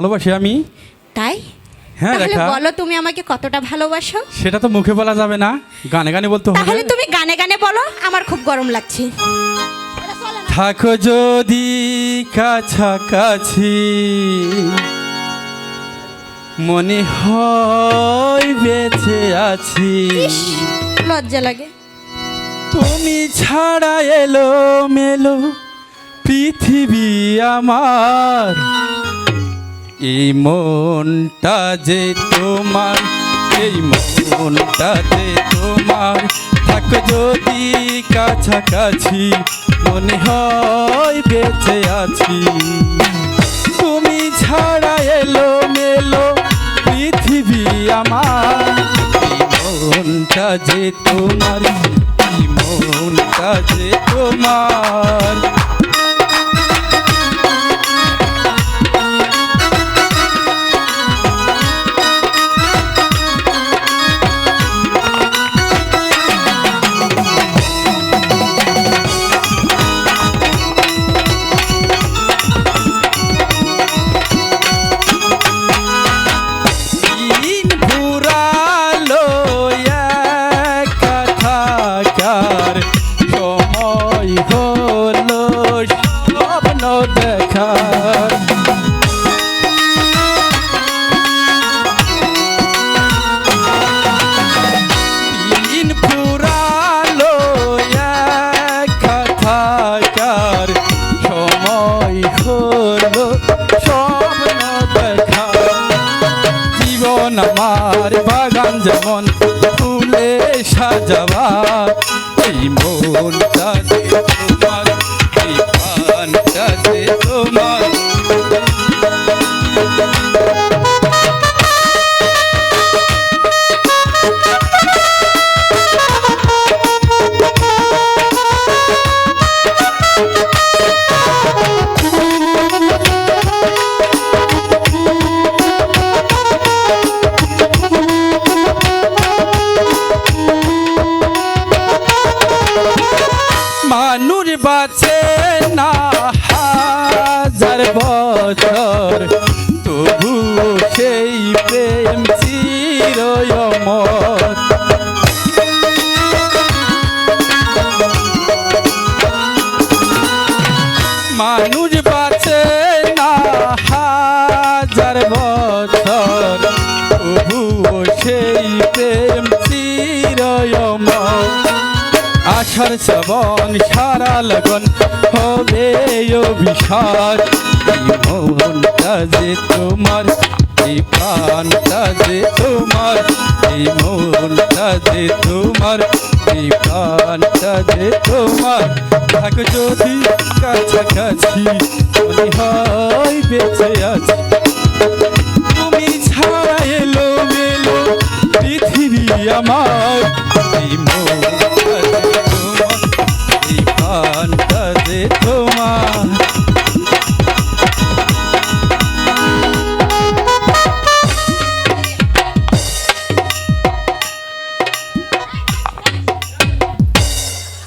ভালোবাসি আমি। তাই? হ্যাঁ তাহলে রেখা। বলো তুমি আমাকে কতটা ভালোবাসো? সেটা তো মুখে বলা যাবে না গানে গানে বলতে হবে। তাহলে তুমি গানে গানে বলো আমার খুব গরম লাগছে। থাকো যদি কাছাকাছি মনে হয় বেঁচে আছি। ইস, লজ্জা লাগে। তুমি ছাড়া এলো মেলো পৃথিবী আমার। এই মনটা যে তোমার, এই মনটা যে তোমার। থাক যদি কাছাকাছি মনে হয় বেঁচে আছি। তুমি ছাড়া এলো মেলো পৃথিবী আমার। মনটা যে তোমার মনটা যে তোমার। সময় হলো স্বপ্ন দেখা। জীবন আমার বাগান যেমন ফুলে সাজাবা, এই মনটা তোমার, এই যে তোমার। মানুষ বাঁচে না হাজার বছর। তবু সেই প্রেম চিরমর মানুষ বাঁচে না হাজার বছর। তবুও সেই প্রেম চিরমর আষাঢ় শ্রবণ সারা লগন হবে অভিসার এই মনটা যে তোমার, এই প্রাণটা যে তোমার এই মনটা যে তোমার, এই প্রাণটা যে তোমার। থাক যদি কাছাকাছি মনে হয় বেঁচে আছি। তুমি ছাড়া এলো মেলো পৃথিবী আমার। এই মনটা জান কাজে তোমার